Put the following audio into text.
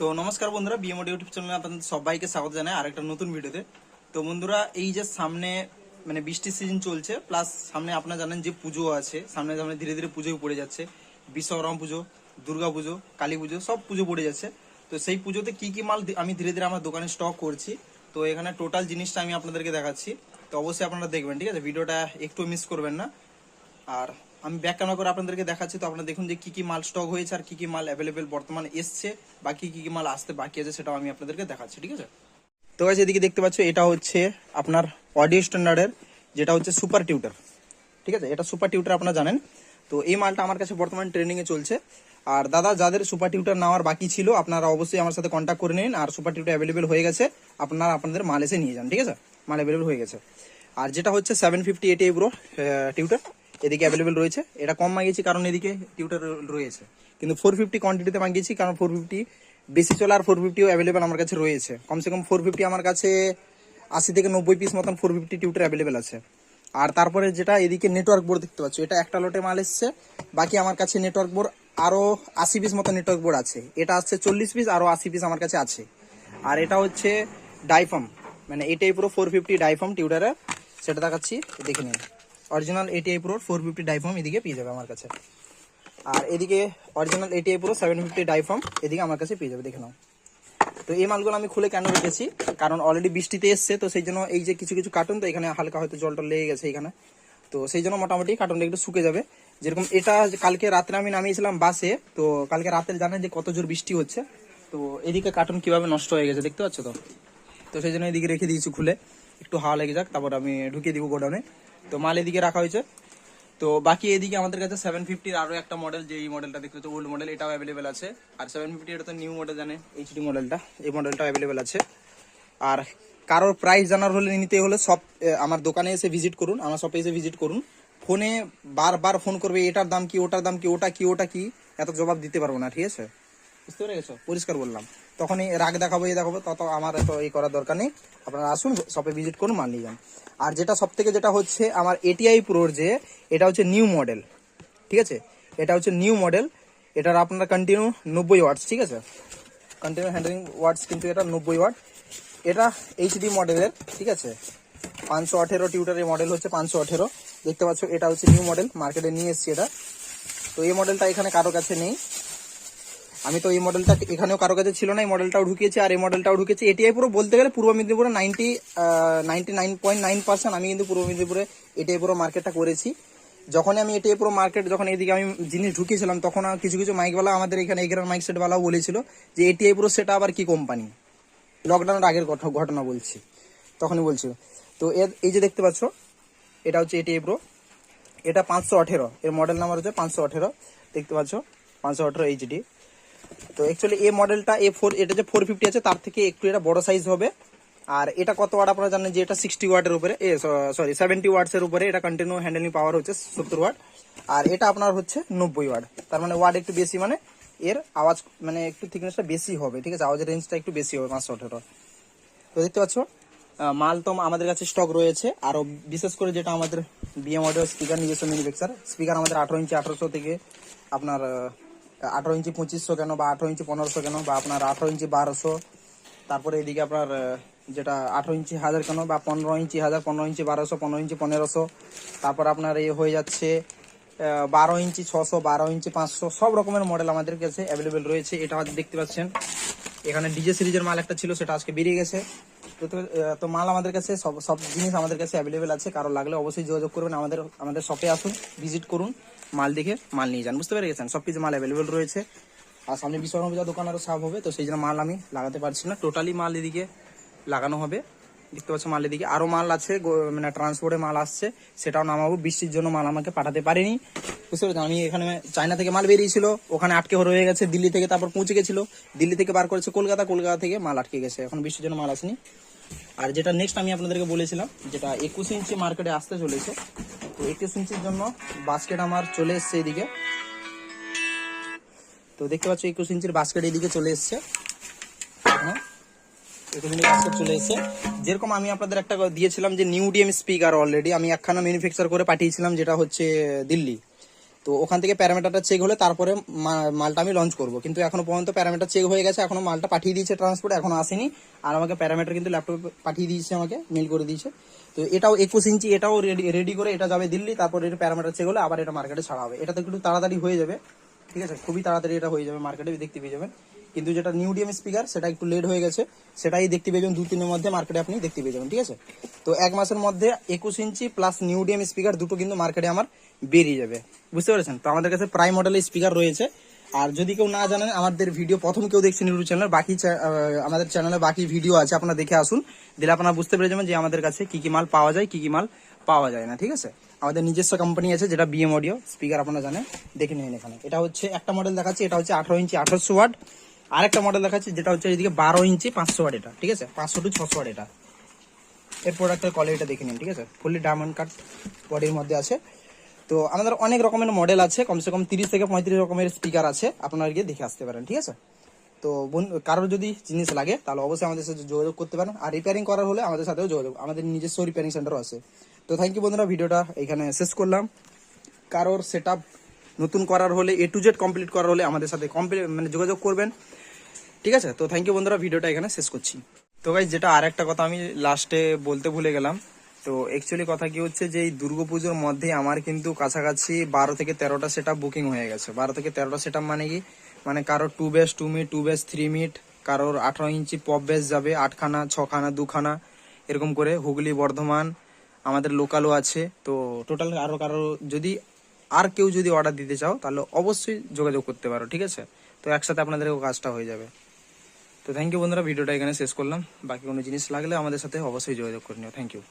তো নমস্কার বন্ধুরা বিএমওড ইউটিউব চ্যানেলে আপনাদের সবাইকে স্বাগত জানাই আরেকটা নতুন ভিডিওতে তো। বন্ধুরা, এই যে সামনে মানে বৃষ্টির সিজন চলছে প্লাস সামনে আপনারা জানেন যে পুজো আছে, সামনে সামনে ধীরে ধীরে পুজোই পড়ে যাচ্ছে। বিশ্বকর্মা পুজো, দুর্গা পুজো, কালী পুজো, সব পুজো পড়ে যাচ্ছে। তো সেই পুজোতে কি কি মাল আমি ধীরে ধীরে আমার দোকানে স্টক করছি। তো এখানে টোটাল জিনিসটা আমি আপনাদেরকে দেখাচ্ছি। তো অবশ্যই আপনারা দেখবেন, ঠিক আছে? ভিডিওটা একটু মিস করবেন না। আর আমি ব্যাক ক্যামেরা করে আপনাদেরকে দেখাচ্ছি, তো আপনারা দেখুন যে কি কি মাল স্টক হয়েছে আর কি কি মাল অ্যাভেলেবেল বর্তমানে এসছে বাকি কি কি মাল আসতে বাকি আছে সেটাও আমি আপনাদেরকে দেখাচ্ছি, ঠিক আছে? তো গাইস এদিকে দেখতে পাচ্ছ, এটা হচ্ছে আপনার অডিও স্ট্যান্ডার্ডের যেটা হচ্ছে সুপার টিউটার ঠিক আছে? এটা সুপার টিউটার আপনারা জানেন। তো এই মালটা আমার কাছে বর্তমানে ট্রেনিং এ চলছে। আর দাদা, যাদের সুপার টিউটার নেওয়ার বাকি ছিল, আপনারা অবশ্যই আমার সাথে কন্ট্যাক্ট করে নিন। আর সুপার টিউটার অ্যাভেলেবেল হয়ে গেছে, আপনারা আপনাদের মাল এসে নিয়ে যান, ঠিক আছে? মাল অ্যাভেলেবেল হয়ে গেছে। আর যেটা হচ্ছে seven fifty eighty pro tweeter এদিকে অ্যাভেলেবেল রয়েছে। এটা কম মাগিয়েছি কারণ এদিকে টিউটার রয়েছে। কিন্তু ফোর ফিফটি কোয়ান্টিটিতে মাগিয়েছি কারণ ফোর ফিফটি বেশি চলে আর ফোর ফিফটিও অ্যাভেলেবেল আমার কাছে রয়েছে। কমসে কম ফোর ফিফটি আমার কাছে আশি থেকে নব্বই পিস মতন ফোর ফিফটি টিউটার অ্যাভেলেবেল আছে। আর তারপরে যেটা এদিকে নেটওয়ার্ক বোর্ড দেখতে পাচ্ছ, এটা একটা লটে মাল এসছে। বাকি আমার কাছে নেটওয়ার্ক বোর্ড আরও আশি পিস মতো নেটওয়ার্ক বোর্ড আছে। এটা আসছে চল্লিশ পিস আরও আশি পিস আমার কাছে আছে। আর এটা হচ্ছে ডাইফাম মানে এটাই পুরো ফোর ফিফটি ডাইফাম টিউটারের সেটা দেখাচ্ছি, দেখে নিন। Original ATI pro four fifty diaphragm এদিকে পেয়ে যাবে আমার কাছে। আর এদিকে original ATI pro seven fifty diaphragm এদিকে আমার কাছে পেয়ে যাবে, দেখে নাও। তো এই মালগুলো আমি খুলে কেন রেখেছি? কারণ অলরেডি বৃষ্টিতে এসছে, তো সেই জন্য এই যে কিছু কিছু কার্টুন তো এখানে হালকা হয়তো জলটা লেগে গেছে এখানে। তো সেই জন্য মোটামুটি কার্টুনটা একটু শুকে যাবে। যেরকম এটা কালকে রাত্রে আমি নামিয়েছিলাম বাসে, তো কালকে রাতে জানেন যে কত জোর বৃষ্টি হচ্ছে। তো এদিকে কার্টুন কীভাবে নষ্ট হয়ে গেছে, দেখতে পাচ্ছ তো? তো সেই জন্য এদিকে রেখে দিয়েছি খুলে। একটু হাওয়া লেগে যাক, তারপর আমি ঢুকিয়ে দিব গোডাউনে। তো মাল এদিকে রাখা হয়েছে। তো বাকি এদিকে আমাদের কাছে সেভেন ফিফটির আরও একটা মডেল যে এই মডেলটা দেখতে ওল্ড মডেল এটাও অ্যাভেলেবেল আছে। আর সেভেন ফিফটি এটা তো নিউ মডেল জানে এইচডি মডেলটা এই মডেলটা অ্যাভেলেবেল আছে। আর কারোর প্রাইস জানার হলে নিতে হলে সব আমার দোকানে এসে ভিজিট করুন, আমার শপে এসে ভিজিট করুন। ফোনে বারবার ফোন করবে, এটার দাম কি, ওটার দাম কি, ওটা কি ওটা কি, এত জবাব দিতে পারব না, ঠিক আছে? বুঝতে পেরে গেছো? পরিষ্কার বললাম। তখনই রাগ দেখাবো এই দেখাবো, তত আমার এত এই করার দরকার নেই। আপনারা আসুন শপে ভিজিট করুন, মাল নিয়ে যান। আর যেটা সব থেকে যেটা হচ্ছে, আমার এটিআই প্রোর যে, এটা হচ্ছে নিউ মডেল ঠিক আছে? এটা হচ্ছে নিউ মডেল এটার আপনার কন্টিনিউ নব্বই ওয়াটস ঠিক আছে? কন্টিনিউ হ্যান্ডলিং ওয়াটস কিন্তু এটা নব্বই ওয়াট এটা এইচডি মডেলের ঠিক আছে? পাঁচশো আঠেরো টিউটারের মডেল হচ্ছে পাঁচশো আঠেরো। দেখতে পাচ্ছ, এটা হচ্ছে নিউ মডেল মার্কেটে নিয়ে এসেছি এটা। তো এই মডেলটা এখানে কারও কাছে নেই। আমি তো এই মডেলটা এখানেও কারও কাছে ছিল না, এই মডেলটাও ঢুকিয়েছি, আর এই মডেলটাও ঢুকেছি। এটিআই পুরো বলতে গেলে পূর্ব মেদিনীপুরে ninety ninety nine point nine percent আমি কিন্তু পূর্ব মেদিনীপুরে এটিআই পুরো মার্কেটটা করেছি। যখনই আমি এটিআই পুরো মার্কেট যখন এদিকে আমি জিনিস ঢুকিয়েছিলাম, তখন কিছু কিছু মাইকওয়ালা আমাদের এখানে এখানে মাইক সেটওয়ালাও বলেছিল যে এটিআই পুরো সেটা আবার কি কোম্পানি লকডাউনের আগের ঘট- ঘটনা বলছি, তখনই বলছিল। তো এর এই যে দেখতে পাচ্ছ, এটা হচ্ছে এটিআই প্রো। এটা পাঁচশো আঠেরো, এর মডেল নাম্বার হচ্ছে পাঁচশো আঠেরো। দেখতে পাচ্ছ, পাঁচশো আঠেরো এইচডি তো অ্যাকচুয়ালি এই মডেলটা এ ফোর এটা যে ফোর ফিফটি আছে, তার থেকে একটু এটা বড় সাইজ হবে। আর এটা কত ওয়াট আপনারা জানেন যে এটা সিক্সটি ওয়াটের উপরে, এ সরি সেভেন্টি ওয়াটস এর উপরে এটা কন্টিনিউ হ্যান্ডেলিং পাওয়ার হচ্ছে সত্তর ওয়াট আর এটা আপনার হচ্ছে নব্বই ওয়াট তার মানে ওয়াট একটু বেশি মানে এর আওয়াজ মানে একটু থিকনেসটা বেশি হবে, ঠিক আছে? আওয়াজের রেঞ্জটা একটু বেশি হবে পাঁচশো আঠেরো তো দেখতে পাচ্ছ মাল তো আমাদের কাছে স্টক রয়েছে। আরও বিশেষ করে যেটা আমাদের বিএম অডিও স্পিকার নিজস্ব ম্যানুফ্যাকচার স্পিকার আমাদের আঠারো ইঞ্চি আঠারোশো থেকে আপনার আঠারো ইঞ্চি পঁচিশশো কেন বা আঠারো ইঞ্চি পনেরোশো কেন বা আপনার আঠারো ইঞ্চি বারোশো। তারপরে এদিকে আপনার যেটা আঠারো ইঞ্চি হাজার কেন বা পনেরো ইঞ্চি হাজার, পনেরো ইঞ্চি বারোশো, পনেরো ইঞ্চি পনেরোশো। তারপর আপনার এ হয়ে যাচ্ছে বারো ইঞ্চি ছশো, বারো ইঞ্চি পাঁচশো। সব রকমের মডেল আমাদের কাছে অ্যাভেলেবেল রয়েছে, এটা দেখতে পাচ্ছেন। এখানে ডিজে সিরিজের মাল একটা ছিল, সেটা আজকে বেরিয়ে গেছে। তো মাল আমাদের কাছে, সব সব জিনিস আমাদের কাছে অ্যাভেলেবেল আছে। কারও লাগলে অবশ্যই যোগাযোগ করবেন, আমাদের আমাদের শপে আসুন ভিজিট করুন। মাল দেখে মাল নিয়ে যান, বুঝতে পেরে গেছেন সব কিছু মাল অ্যাভেলেবেল রয়েছে। আর সামনে বিশ্বকর্মা পূজা দোকান আরও সাফ হবে, তো সেই জন্য মাল আমি লাগাতে পারছি না। টোটালি মাল এদিকে লাগানো হবে। দেখতে পাচ্ছ মাল এদিকে আরও মাল আছে মানে ট্রান্সপোর্টে মাল আসছে। সেটাও নামাবো, বৃষ্টির জন্য মাল আমাকে পাঠাতে পারিনি। বুঝতে পেরেছেন? আমি এখানে চায়না থেকে মাল বেরিয়েছিল, ওখানে আটকে রয়ে গেছে, দিল্লি থেকে তারপর পৌঁছে গেছিল। দিল্লি থেকে বার করেছে কলকাতা কলকাতা থেকে মাল আটকে গেছে। এখন বৃষ্টির জন্য মাল আসেনি। আর যেটা নেক্সট আমি আপনাদেরকে বলেছিলাম, যেটা একুশ ইঞ্চি মার্কেটে আসতে চলেছে তো একুশ ইঞ্চির জন্য বাস্কেট আমার চলে এসছে এদিকে তো দেখতে পাচ্ছ একুশ ইঞ্চির বাস্কেট এদিকে চলে এসছে। হ্যাঁ একুশ চলে এসছে। যেরকম আমি আপনাদের একটা দিয়েছিলাম যে নিউ ডিএম স্পিকার অলরেডি আমি একখানা ম্যানুফ্যাকচার করে পাঠিয়েছিলাম, যেটা হচ্ছে দিল্লি। তো ওখান থেকে প্যারামিটারটা চেক হলে তারপরে মালটা আমি লঞ্চ করব। কিন্তু এখনও পর্যন্ত প্যারামিটার চেক হয়ে গেছে, এখনও মালটা পাঠিয়ে দিয়েছে ট্রান্সপোর্ট এখনও আসেনি। আর আমাকে প্যারামিটার কিন্তু ল্যাপটপে পাঠিয়ে দিয়েছে, আমাকে মেল করে দিয়েছে। তো এটাও একুশ ইঞ্চি, এটাও রেডি রেডি করে এটা যাবে দিল্লি, তারপর এটা প্যারামিটার চেক হলে আবার এটা মার্কেটে ছাড়া হবে। এটা তো একটু তাড়াতাড়ি হয়ে যাবে, ঠিক আছে? খুবই তাড়াতাড়ি এটা হয়ে যাবে মার্কেটে দেখতে পেয়ে যাবেন। কিন্তু যেটা নিউ ডিএম স্পিকার সেটা একটু লেট হয়ে গেছে, সেটাই দেখতে পেয়ে যাবেন দু তিনের মধ্যে মার্কেটে আপনি দেখতে পেয়ে যাবেন, ঠিক আছে? তো এক মাসের মধ্যে একুশ ইঞ্চি প্লাস নিউ ডিএম স্পিকার দুটো কিন্তু মার্কেটে আমার বেরিয়ে যাবে, বুঝতে পেরেছেন? তো আমাদের কাছে প্রাইম মডেলের স্পিকার রয়েছে। আর যদি কেউ না জানেন, আমাদের ভিডিও প্রথম কেউ দেখছেন ইউটিউব চ্যানেল বাকি আমাদের চ্যানেলে বাকি ভিডিও আছে, আপনারা দেখে আসুন। দিলে আপনারা বুঝতে পেরে যাবেন যে আমাদের কাছে কি কি মাল পাওয়া যায়, কি কি মাল পাওয়া যায় না, ঠিক আছে? আমাদের নিজস্ব কোম্পানি আছে যেটা বিএম অডিও স্পিকার আপনারা জানেন, দেখে নিন এখানে। এটা হচ্ছে একটা মডেল দেখাচ্ছি, এটা হচ্ছে আঠারো ইঞ্চি, আঠারোশো ওয়াট। আরেকটা মডেল দেখাচ্ছি যেটা হচ্ছে এদিকে বারো ইঞ্চি, পাঁচশো ওয়াট এটা, ঠিক আছে? পাঁচশো টু ছশো ওয়াট এটা। এর প্রোডাক্টের কোয়ালিটিটা দেখে নিন, ঠিক আছে? ফুললি ডায়মন্ড কাট বডির মধ্যে আছে। তো আমাদের অনেক রকমের মডেল আছে, কমসে কম তিরিশ থেকে পঁয়ত্রিশ রকমের স্পিকার আছে, আপনারা গিয়ে দেখে আসতে পারেন, ঠিক আছে? তো বন- কারোর যদি জিনিস লাগে, তাহলে অবশ্যই আমাদের সাথে যোগাযোগ করতে পারেন, আর রিপেয়ারিং করার হলে আমাদের সাথেও যোগাযোগ, আমাদের নিজস্ব রিপেয়ারিং সেন্টারও আছে। তো থ্যাংক ইউ বন্ধুরা, ভিডিওটা এখানে শেষ করলাম। কারোর সেট নতুন করার হলে এ টু জেড কমপ্লিট করার হলে আমাদের সাথে কমপ্লিট মানে যোগাযোগ করবেন, ঠিক আছে? তো থ্যাংক ইউ বন্ধুরা, ভিডিওটা এখানে শেষ করছি। তো গাইজ যেটা আর একটা কথা আমি লাস্টে বলতে ভুলে গেলাম তো অ্যাকচুয়ালি কথা কি হচ্ছে যে এই দুর্গাপুজোর মধ্যে আমার কিন্তু কাছাকাছি বারো থেকে তেরোটা সেট বুকিং হয়ে গেছে। বারো থেকে তেরোটা সেট মানে কি? মানে কারোর two bass two mid two bass three mid কারোর আঠারো ইঞ্চি পপ বেস যাবে, আটখানা, ছখানা, দুখানা, এরকম করে হুগলি, বর্ধমান, আমাদের লোকালও আছে। তো টোটাল আরও কারও যদি, আর কেউ যদি অর্ডার দিতে চাও, তাহলে অবশ্যই যোগাযোগ করতে পারো, ঠিক আছে? তো একসাথে আপনাদের কাজটা হয়ে যাবে। তো থ্যাংক ইউ বন্ধুরা, ভিডিওটা এখানে শেষ করলাম। বাকি কোনো জিনিস লাগলে আমাদের সাথে অবশ্যই যোগাযোগ করে নিও। Thank you